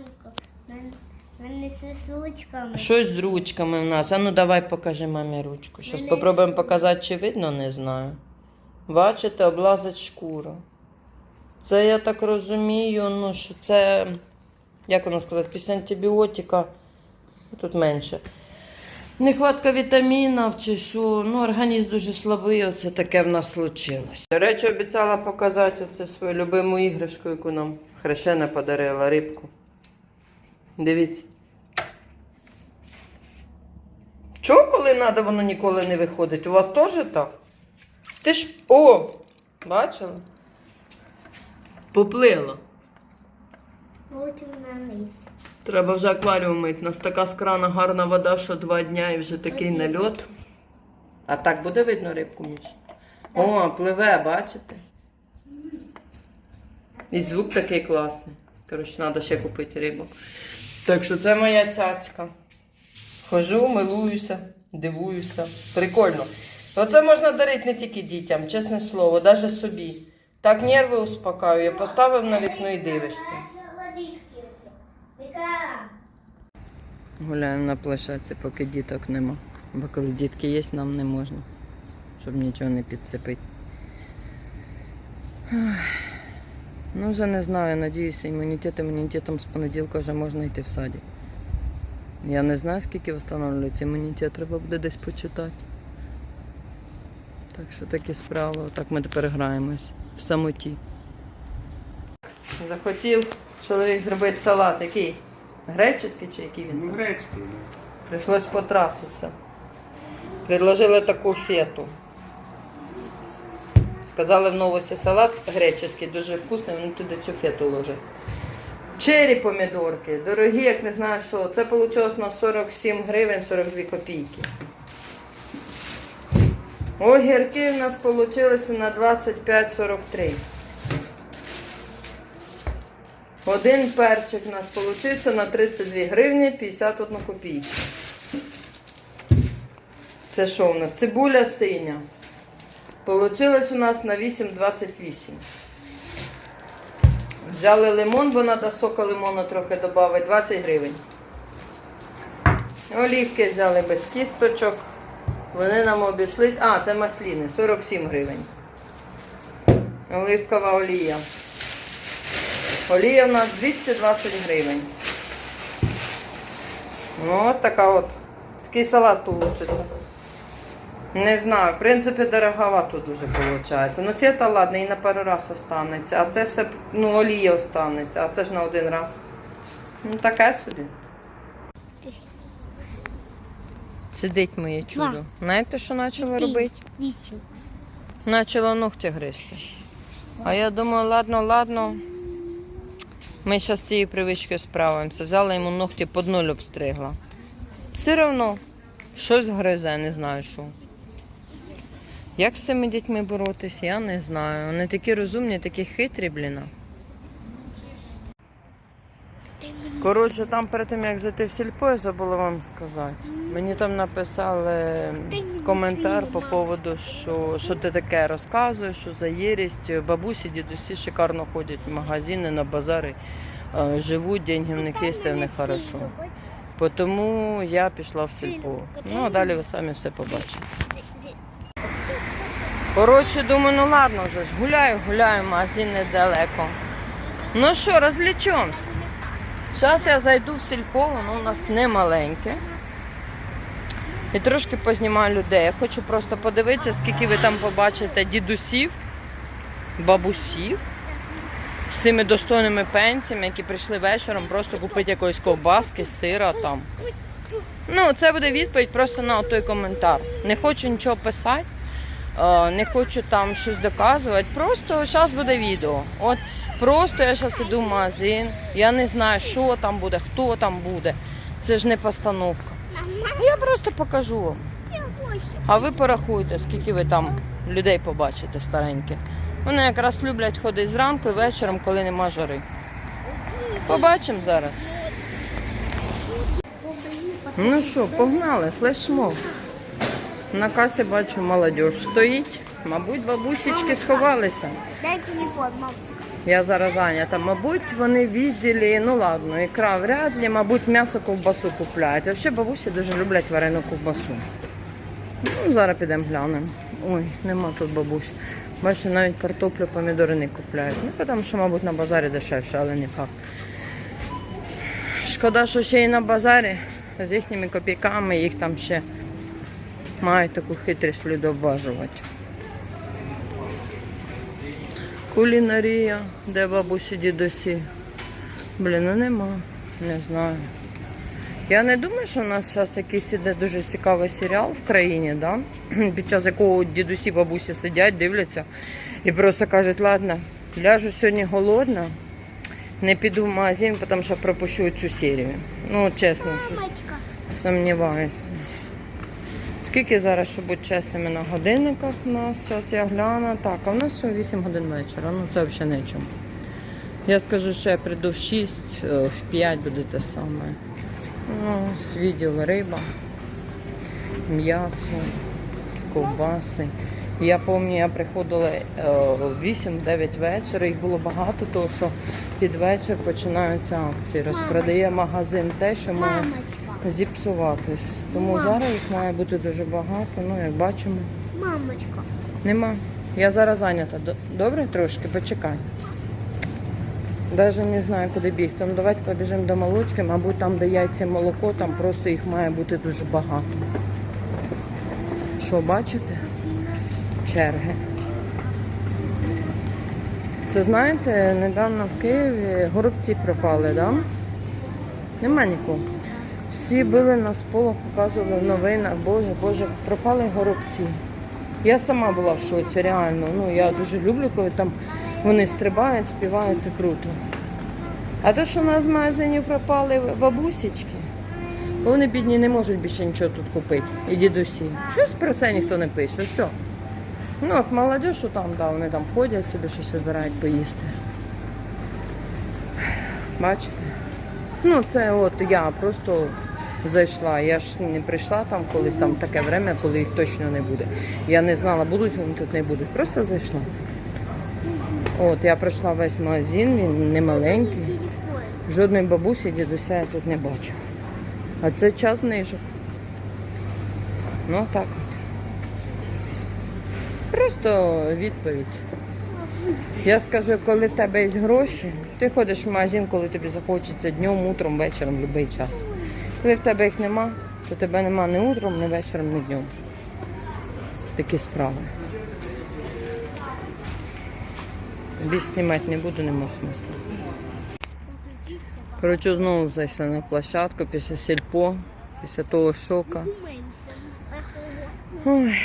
Мамко, мен- мене з ручками. Щось з ручками в нас. А ну давай покажи мамі ручку. Мене попробуємо з- показати, чи видно, не знаю. Бачите, облазить шкуру. Це я так розумію, ну що це, як воно сказати, після антибіотика. Тут менше. Нехватка вітамінів чи що. Ну, організм дуже слабий, оце таке в нас случилось. До речі, обіцяла показати оце свою любиму іграшку, яку нам хрещена подарила, рибку. Дивіться. Чого, коли треба, воно ніколи не виходить? У вас теж так? Ти ж. О! Бачила? Поплила. Треба вже акваріум мити. У нас така з крана гарна вода, що два дня і вже такий нальот. А так буде видно рибку, Міш? О, пливе, бачите? І звук такий класний. Коротше, треба ще купити рибу. Так що це моя цяцька. Хожу, милуюся, дивуюся. Прикольно. Оце можна дарити не тільки дітям, чесне слово, навіть собі. Так нерви успокаює, поставив на вікно і дивишся. Гуляємо на площадці, поки діток нема. Бо коли дітки є, нам не можна, щоб нічого не підцепити. Ну, вже не знаю, надіюся, імунітет імунітетом з понеділка вже можна йти в саді. Я не знаю, скільки встановлюється імунітет, треба буде десь почитати. Так що такі справи, отак ми тепер граємось в самоті. Захотів чоловік зробити салат. Який? Греческий чи який він? Ну, грецький. да. Пришлось. Предложили таку фету. Сказали в новості салат греческий, дуже вкусний, вони туди цю фету ложать. Чері помідорки, дорогі, як не знаю що. Це вийшло на 47 гривень 42 копійки. Огірки в нас вийшли на 25,43. Один перчик у нас получився на 32 гривні 51 копійку. Це що у нас? Цибуля синя. Получилось у нас на 8,28. Взяли лимон, бо треба сока лимону трохи додати, 20 гривень. Олівки взяли без кісточок. Вони нам обійшлись. А, це масліни, 47 гривень. Оливкова олія. Олія у нас 220 гривень. Ну, от така от. Такий салат получиться. Не знаю, в принципі, дороговато дуже виходить. Ну, фета, ладно, і на пару раз останеться. А це все, ну, олія останеться, а це ж на один раз. Ну, таке собі. Сидить моє чудо. Знаєте, що почало робити? Вісім. Начало ногті гризти. А я думаю, ладно, ладно. Ми зараз з цією привичкою справимося. Взяла йому ногті під нуль обстригла. Все одно щось гризе, не знаю що. Як з цими дітьми боротись, я не знаю. Вони такі розумні, такі хитрі, бліна. Коротше, там перед тим, як зайти в сільпо, я забула вам сказати. Мені там написали коментар по поводу, що, що ти таке розказуєш, що за єрість. Бабусі, дідусі шикарно ходять в магазини, на базари, е, живуть, деньги в них є, все в них хорошо. Тому я пішла в сільпо. Ну, а далі ви самі все побачите. Коротше, думаю, ну ладно вже ж, гуляю, гуляю, магазин недалеко. Ну що, розлічемося. Зараз я зайду в сільпо, воно у нас не маленьке. І трошки познімаю людей. Я хочу просто подивитися, скільки ви там побачите дідусів, бабусів з цими достойними пенсіями, які прийшли вечором просто купити якоїсь ковбаски, сира там. Ну, це буде відповідь просто на той коментар. Не хочу нічого писати, не хочу там щось доказувати. Просто зараз буде відео. От просто я зараз іду в магазин, я не знаю, що там буде, хто там буде. Це ж не постановка. Я просто покажу вам. А ви порахуйте, скільки ви там людей побачите стареньких. Вони якраз люблять ходити зранку і вечором, коли нема жари. Побачимо зараз. Ну що, погнали, флешмоб. На касі бачу молодь стоїть. Мабуть, бабусечки сховалися. Дай телефон, мамочка. Я зараз зайнята. Мабуть, вони відділі, ну ладно, ікра вряд ли, мабуть, м'ясо ковбасу купляють. А взагалі бабусі дуже люблять варену ковбасу. Ну, зараз підемо глянемо. Ой, нема тут бабусь. Бачите, навіть картоплю, помідори не купляють. Ну, тому що, мабуть, на базарі дешевше, але не факт. Шкода, що ще і на базарі з їхніми копійками їх там ще мають таку хитрість люди обважувати. Кулінарія, де бабусі дідусі. Блін, ну нема, не знаю. Я не думаю, що у нас зараз якийсь іде дуже цікавий серіал в країні, да? під час якого дідусі бабусі сидять, дивляться і просто кажуть, ладно, ляжу сьогодні голодна, не піду в магазин, тому що пропущу цю серію. Ну, чесно, сумніваюся. Скільки зараз, щоб бути чесними на годинниках у нас? Зараз я гляну. Так, а в нас всього 8 годин вечора. Ну це взагалі нічому. Я скажу, що я прийду в 6, е, в 5 буде те саме. Ну, з риба, м'ясо, ковбаси. Я пам'ятаю, я приходила е, в 8-9 вечора, їх було багато, тому що під вечір починаються акції. Розпродає магазин те, що має Мамочка. Зіпсуватись. Тому Мам. зараз їх має бути дуже багато. Ну, як бачимо, Мамочка. нема. Я зараз зайнята. Добре, трошки, почекай. Навіть не знаю, куди бігти. Ну, давайте побіжимо до молочки, мабуть, там, де яйця молоко, там просто їх має бути дуже багато. Що, бачите? Черги. Це знаєте, недавно в Києві горобці пропали, так? Да? Нема нікого. Всі били на сполох, показували в новинах, боже, боже, пропали горобці. Я сама була в шоці, реально. Ну, я дуже люблю, коли там вони стрибають, співають, це круто. А то, що у нас з магазинів пропали бабусечки, вони бідні не можуть більше нічого тут купити. І дідусі. Щось про це ніхто не пише. Все. Ну, от молодь, що там, да, вони там ходять, собі щось вибирають поїсти. Бачите? Ну, це от я просто зайшла. Я ж не прийшла там колись там таке время, коли їх точно не буде. Я не знала, будуть вони тут не будуть. Просто зайшла. От, я пройшла весь магазин, він не маленький. Жодної бабусі, дідуся я тут не бачу. А це час знижок. Ну так от. Просто відповідь. Я скажу, коли в тебе є гроші, ти ходиш в магазин, коли тобі захочеться днем, утром, вечором, будь-який час. Коли в тебе їх нема, то тебе нема ні утром, ні вечором, ні днем. Такі справи. Більш знімати не буду, нема смисла. Коротше, знову зайшли на площадку після сільпо, після того шока. Ой,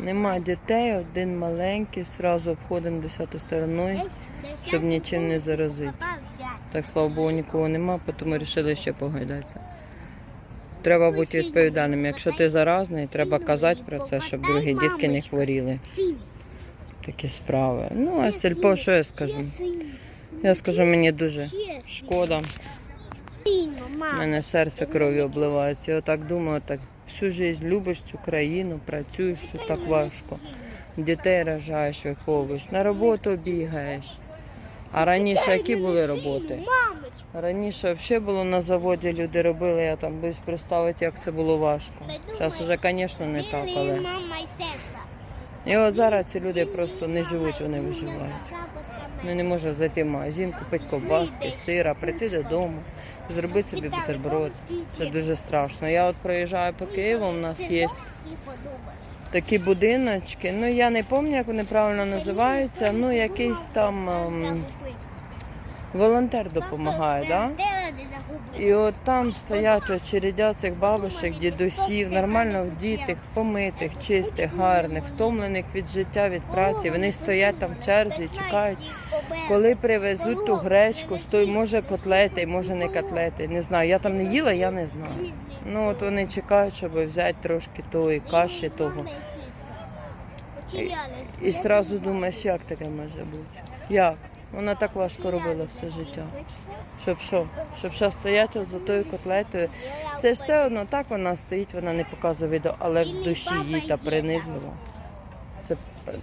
нема дітей, один маленький, зразу обходимо десятою стороною, щоб нічим не заразити. Так, слава Богу, нікого нема, тому вирішили ще погайдатися. Треба бути відповідальним. Якщо ти заразний, треба казати про це, щоб другі дітки не хворіли. Такі справи. Ну, а сільпо, що я скажу? Я скажу, мені дуже шкода. У мене серце кров'ю обливається. Я так думаю, так всю життя любиш цю країну, працюєш тут так важко. Дітей рожаєш, виховуєш, на роботу бігаєш. А раніше які були роботи? Раніше взагалі було на заводі, люди робили, я там боюсь представити, як це було важко. Зараз вже, звісно, не так, але. І от зараз ці люди просто не живуть, вони виживають. Ну не можна зайти в магазин, купити ковбаски, сира, прийти додому, зробити собі бутерброд. Це дуже страшно. Я от проїжджаю по Києву, у нас є такі будиночки. Ну я не пам'ятаю, як вони правильно називаються. Ну якийсь там ем, волонтер допомагає, да? І от там стоять очередя цих бабушек, дідусів, нормально вдітих, помитих, чистих, гарних, втомлених від життя, від праці. Вони стоять там в черзі, чекають, коли привезуть ту гречку, стой, може котлети, може не котлети. Не знаю. Я там не їла, я не знаю. Ну от вони чекають, щоб взяти трошки тої каші, того. І одразу думаєш, як таке може бути? Як? Вона так важко робила все життя. Щоб що? Щоб що стояти от за тою котлетою. Це ж все одно так вона стоїть, вона не показує відео, але в душі їй та принизливо. Це,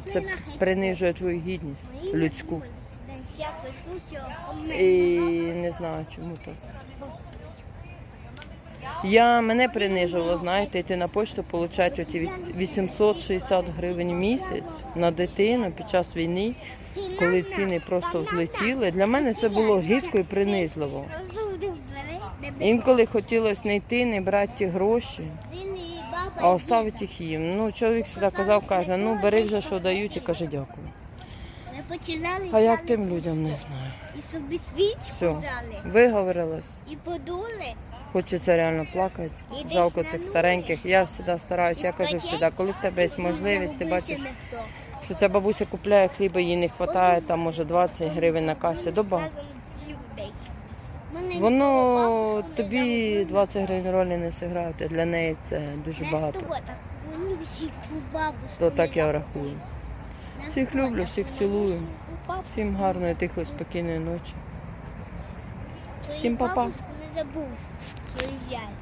це принижує твою гідність людську. І не знаю, чому так. Я мене принижувало, знаєте, йти на почту, отримати оті 860 гривень в місяць на дитину під час війни, коли ціни просто взлетіли. Для мене це було гидко і принизливо. Інколи хотілося не йти, не брати ті гроші, а оставити їх їм. Ну, чоловік завжди казав, каже, ну бери вже, що дають, і каже, дякую. А як тим людям не знаю. і собі свічку Все, взяли, виговорилась. і подули. Хочеться реально плакати. Жалко цих стареньких. Я завжди стараюся, я кажу завжди, коли в тебе є можливість, ти бачиш, що ця бабуся купляє хліба, їй не вистачає, там може 20 гривень на касі. Доба. Воно тобі 20 гривень ролі не зіграють, а для неї це дуже багато. То так я рахую. Всіх люблю, всіх цілую. Всім гарної, тихої, спокійної ночі. Всім па-па. Бабушку не забув, що їздять.